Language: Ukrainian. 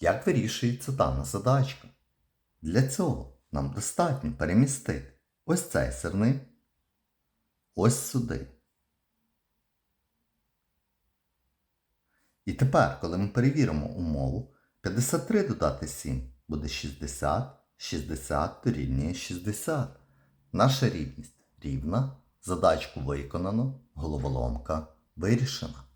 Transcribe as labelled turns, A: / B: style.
A: Як вирішується дана задачка? Для цього нам достатньо перемістити ось цей сирник ось сюди. І тепер, коли ми перевіримо умову, 53 додати 7 буде 60, 60 дорівнює 60. Наша рівність рівна, задачку виконано, головоломка вирішена.